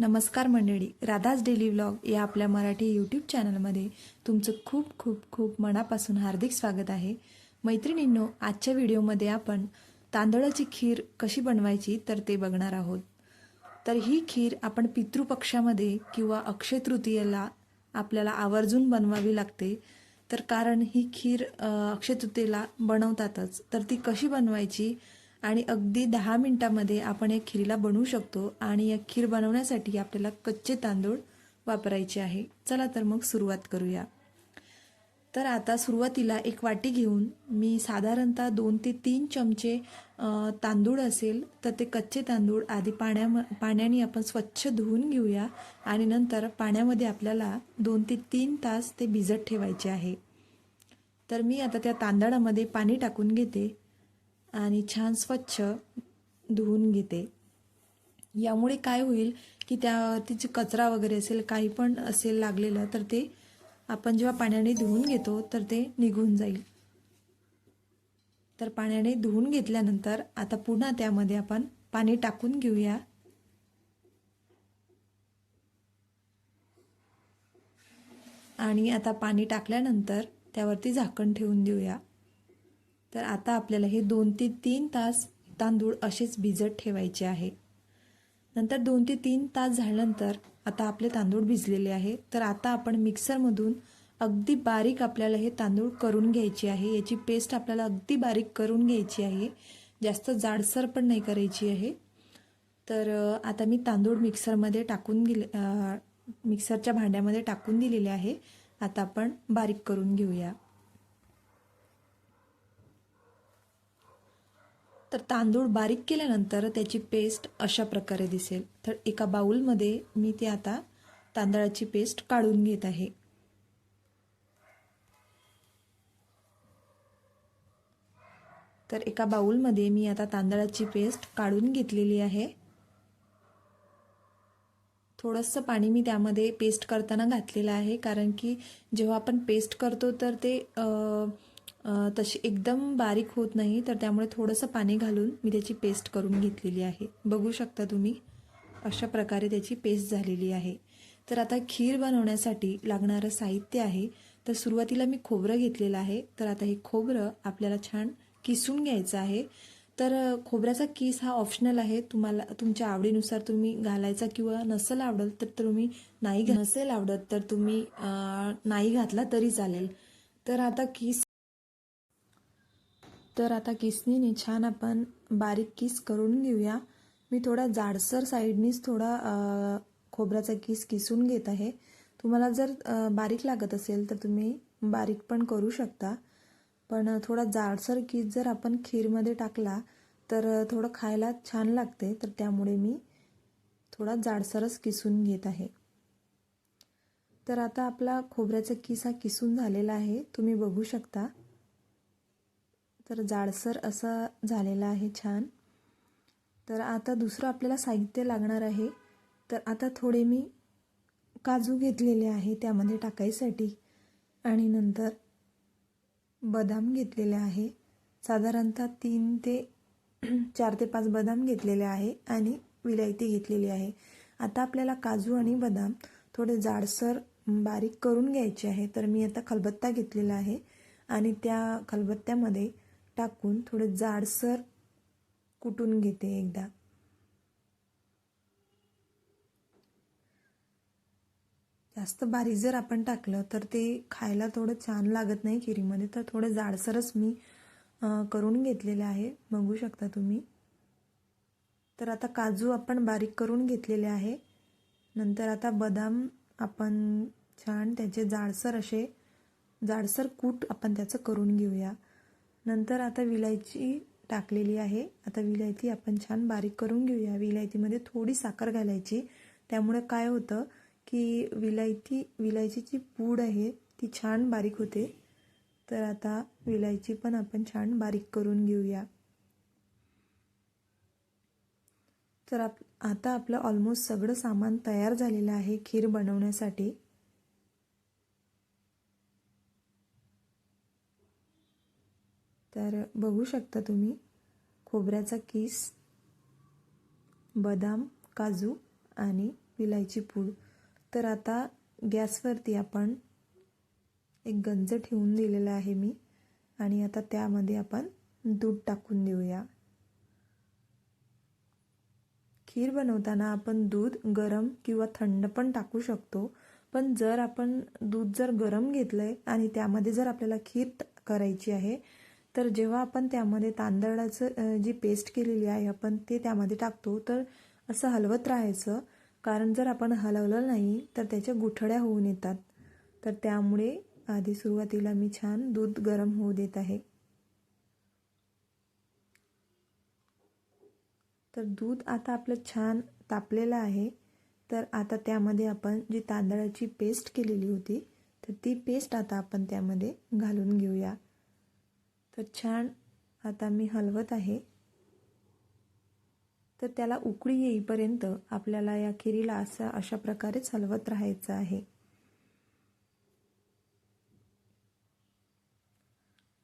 नमस्कार मंडळी Radha's daily vlog या आपल्या मराठी यूट्यूब चॅनलमध्ये तुमचं खूप खूप खूप मनापासून हार्दिक स्वागत आहे. मैत्रिणींनो आजच्या व्हिडिओमध्ये आपण तांदळाची खीर कशी बनवायची तर ते बघणार आहोत. तर ही खीर आपण पितृपक्षामध्ये किंवा अक्षय तृतीयेला आपल्याला आवर्जून बनवावी लागते. तर कारण ही खीर अक्षयतृतीयेला अक्षय तृतीयेला बनवतातच. तर ती कशी बनवायची आणि अगदी दहा मिनिटामध्ये आपण या खिरीला बनवू शकतो आणि या खीर बनवण्यासाठी आपल्याला कच्चे तांदूळ वापरायचे आहे. चला तर मग सुरुवात करूया. तर आता सुरुवातीला एक वाटी घेऊन मी साधारणतः दोन ते तीन चमचे तांदूळ असेल तर ते कच्चे तांदूळ आधी पाण्या पाण्याने आपण स्वच्छ धुवून घेऊया आणि नंतर पाण्यामध्ये आपल्याला दोन ते तीन तास ते भिजत ठेवायचे आहे. तर मी आता त्या तांदळामध्ये पाणी टाकून घेते. आणि छान स्वच्छ धुवून घेते. यामुळे काय होईल की त्यावरती जे कचरा वगैरे असेल काही पण असेल लागलेलं तर ते आपण जेव्हा पाण्याने धुवून घेतो तर ते निघून जाईल. तर पाण्याने धुवून घेतल्यानंतर आता पुन्हा त्यामध्ये आपण पाणी टाकून घेऊया. आणि आता पाणी टाकल्यानंतर त्यावरती झाकण ठेवून देऊया. तर आता आपल्याला हे दोन ते तीन तास तांदूळ असेच भिजत ठेवायचे आहे. नंतर दोन ते तीन तास झाल्यानंतर आता आपले तांदूळ भिजलेले आहे. तर आता आपण मिक्सरमधून अगदी बारीक आपल्याला हे तांदूळ करून घ्यायचे आहे. याची पेस्ट आपल्याला अगदी बारीक करून घ्यायची आहे. जास्त जाडसर पण नाही करायची आहे. तर आता मी तांदूळ मिक्सरमध्ये टाकून गेले मिक्सरच्या भांड्यामध्ये टाकून दिलेले आहे. आता आपण बारीक करून घेऊया. तर तांदूळ बारीक केल्यानंतर त्याची पेस्ट अशा प्रकारे दिसेल. तर एका बाउलमध्ये मी ते आता तांदळाची पेस्ट काढून घेत आहे. तर एका बाउलमध्ये मी आता तांदळाची पेस्ट काढून घेतलेली आहे. थोडंसं पाणी मी त्यामध्ये पेस्ट करताना घातलेलं आहे कारण की जेव्हा आपण पेस्ट करतो तर ते आ, तशी एकदम बारीक होत नाही तर त्यामुळे थोडंसं पाणी घालून मी त्याची पेस्ट करून घेतलेली आहे. बघू शकता तुम्ही अशा प्रकारे त्याची पेस्ट झालेली आहे. तर आता खीर बनवण्यासाठी लागणारं साहित्य आहे. तर सुरुवातीला मी खोबरं घेतलेलं आहे. तर आता हे खोबरं आपल्याला छान किसून घ्यायचं आहे. तर खोबऱ्याचा किस हा ऑप्शनल आहे. तुम्हाला तुमच्या आवडीनुसार तुम्ही घालायचा किंवा नसेल आवडत तर तुम्ही नाही घा- नसेल आवडत तर तुम्ही नाही घातला तरी चालेल. तर आता किस तर आता किसनीने छान आपण बारीक किस करून घेऊया. मी थोडा जाडसर साईडनीच थोडा खोबऱ्याचा किस किसून घेत आहे. तुम्हाला जर बारीक लागत असेल तर तुम्ही बारीक पण करू शकता. पण थोडा जाडसर किस जर आपण खीरमध्ये टाकला तर थोडं खायला छान लागते. तर त्यामुळे मी थोडा जाडसरच किसून घेत आहे. तर आता आपला खोबऱ्याचा किस हा किसून झालेला आहे. तुम्ही बघू शकता. तर जाडसर असा झालेला आहे छान. तर आता दुसरं आपल्याला साहित्य लागणार आहे. तर आता थोडे मी काजू घेतलेले आहे त्यामध्ये टाकायसाठी. आणि नंतर बदाम घेतलेले आहे. साधारणतः तीन ते चार ते पाच बदाम घेतलेले आहे आणि विलायती घेतलेली आहे. आता आपल्याला काजू आणि बदाम थोडे जाडसर बारीक करून घ्यायचे आहे. तर मी आता खलबत्ता घेतलेला आहे. आणि त्या खलबत्त्यामध्ये टाकून थोडं जाडसर कुटून घेते एकदा. जास्त बारीक जर आपण टाकलं तर ते खायला थोडं छान लागत नाही खिरीमध्ये. तर थोडं जाडसरच मी करून घेतलेले आहे. बघू शकता तुम्ही. तर आता काजू आपण बारीक करून घेतलेले आहे. नंतर आता बदाम आपण छान त्याचे जाडसर असे जाडसर कूट आपण त्याचं करून घेऊया. नंतर आता विलायची टाकलेली आहे. आता विलायती आपण छान बारीक करून घेऊया. विलायतीमध्ये थोडी साखर घालायची. त्यामुळे काय होतं की विलायती विलायचीची पूड आहे ती छान बारीक होते. तर आता विलायची पण आपण छान बारीक करून घेऊया. तर आप आता आपलं ऑलमोस्ट सगळं सामान तयार झालेलं आहे खीर बनवण्यासाठी. तर बघू शकता तुम्ही खोबऱ्याचा किस बदाम काजू आणि विलायची पूड. तर आता गॅसवरती आपण एक गंज ठेवून दिलेला आहे मी आणि आता त्यामध्ये आपण दूध टाकून देऊया. खीर बनवताना आपण दूध गरम किंवा थंड पण टाकू शकतो पण जर आपण दूध जर गरम घेतलंय आणि त्यामध्ये जर आपल्याला खीर करायची आहे तर जेव्हा आपण त्यामध्ये तांदळाचं जी पेस्ट केलेली आहे आपण ते त्यामध्ये टाकतो तर असं हलवत राहायचं. कारण जर आपण हलवलं नाही तर त्याच्या गुठळ्या होऊन येतात. तर त्यामुळे आधी सुरुवातीला मी छान दूध गरम होऊ देत आहे. तर दूध आता आपलं छान तापलेलं आहे. तर आता त्यामध्ये आपण जी तांदळाची पेस्ट केलेली होती तर ती पेस्ट आता आपण त्यामध्ये घालून घेऊया. तर छान. आता मी हलवत आहे. तर त्याला उकळी येईपर्यंत आपल्याला या खिरीला असं अशा प्रकारेच हलवत राहायचं आहे.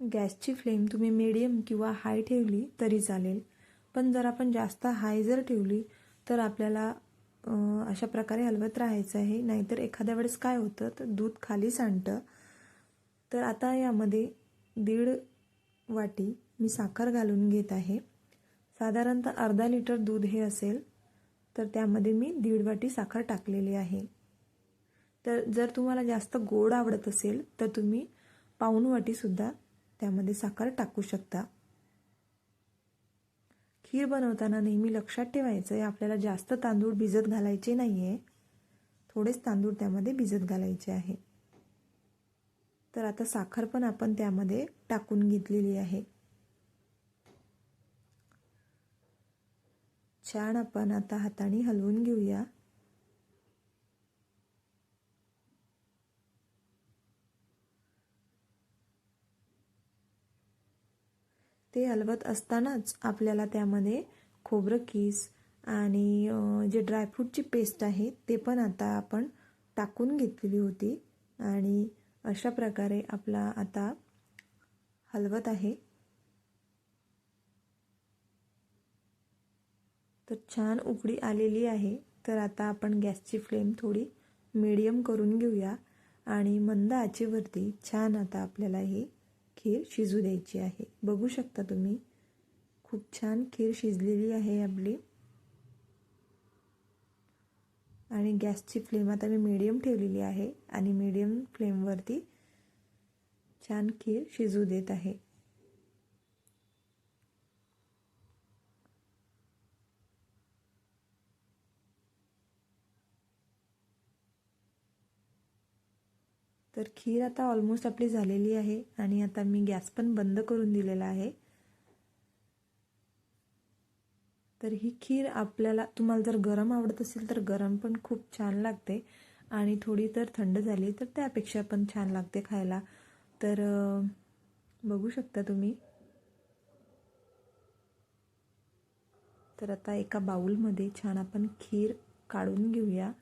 गॅसची फ्लेम तुम्ही मिडियम किंवा हाय ठेवली तरी चालेल. पण जर आपण जास्त हाय जर ठेवली तर आपल्याला अशा प्रकारे हलवत राहायचं आहे. नाहीतर एखाद्या वेळेस काय होतं तर दूध खाली सांडतं तर आता यामध्ये दीड वाटी मी साखर घालून घेत आहे. साधारणतः अर्धा लिटर दूध हे असेल तर त्यामध्ये मी दीड वाटी साखर टाकलेली आहे. तर जर तुम्हाला जास्त गोड आवडत असेल तर तुम्ही पाऊण वाटीसुद्धा त्यामध्ये साखर टाकू शकता. खीर बनवताना नेहमी लक्षात ठेवायचं आहे आपल्याला जास्त तांदूळ भिजत घालायचे नाही आहे थोडेच तांदूळ त्यामध्ये भिजत घालायचे आहे. तर आता साखर पण आपण त्यामध्ये टाकून घेतलेली आहे. छान आपण आता हाताने हलवून घेऊया. ते हलवत असतानाच आपल्याला त्यामध्ये खोबरं किस आणि जे ड्रायफ्रूटची पेस्ट आहे ते पण आता आपण टाकून घेतलेली होती. आणि अशा प्रकारे आपला आता हलवत आहे. तर छान उकडी आलेली आहे. तर आता आपण गॅसची फ्लेम थोडी मीडियम करून घेऊया. आणि मंद आचेवरती छान आता आपल्याला ही खीर शिजू द्यायची आहे. बघू शकता तुम्ही खूप छान खीर शिजलेली आहे आपली. आणि गॅसची फ्लेम आता मी मीडियम ठेवलेली आहे आणि मीडियम फ्लेमवरती छान खीर शिजू देत आहे. तर खीर आता ऑलमोस्ट आपली झालेली आहे आणि आता मी गॅस पण बंद करून दिलेला आहे. तर ही खीर आपल्याला तुम्हाला जर गरम आवडत असेल तर गरम पण खूप छान लागते. आणि थोडी तर थंड झाली तर त्यापेक्षा पण छान लागते खायला. तर बघू शकता तुम्ही. तर आता एका बाऊलमध्ये छान आपण खीर काढून घेऊया.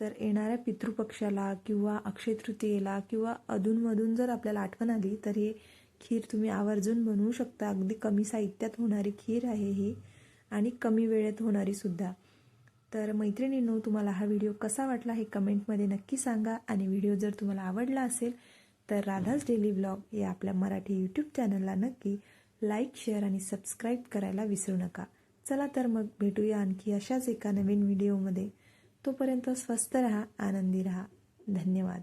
तर येणाऱ्या पितृपक्षाला किंवा अक्षय तृतीयेला किंवा अधूनमधून जर आपल्याला आठवण आली तर हे खीर तुम्ही आवर्जून बनवू शकता. अगदी कमी साहित्यात होणारी खीर आहे ही आणि कमी वेळेत होणारी सुद्धा. तर मैत्रिणींनो तुम्हाला हा व्हिडिओ कसा वाटला हे कमेंटमध्ये नक्की सांगा. आणि व्हिडिओ जर तुम्हाला आवडला असेल तर राधाज डेली ब्लॉग या आपल्या मराठी यूट्यूब चॅनलला नक्की लाईक शेअर आणि सबस्क्राईब करायला विसरू नका. चला तर मग भेटूया आणखी अशाच एका नवीन व्हिडिओमध्ये. तोपर्यंत स्वस्त रहा आनंदी रहा. धन्यवाद.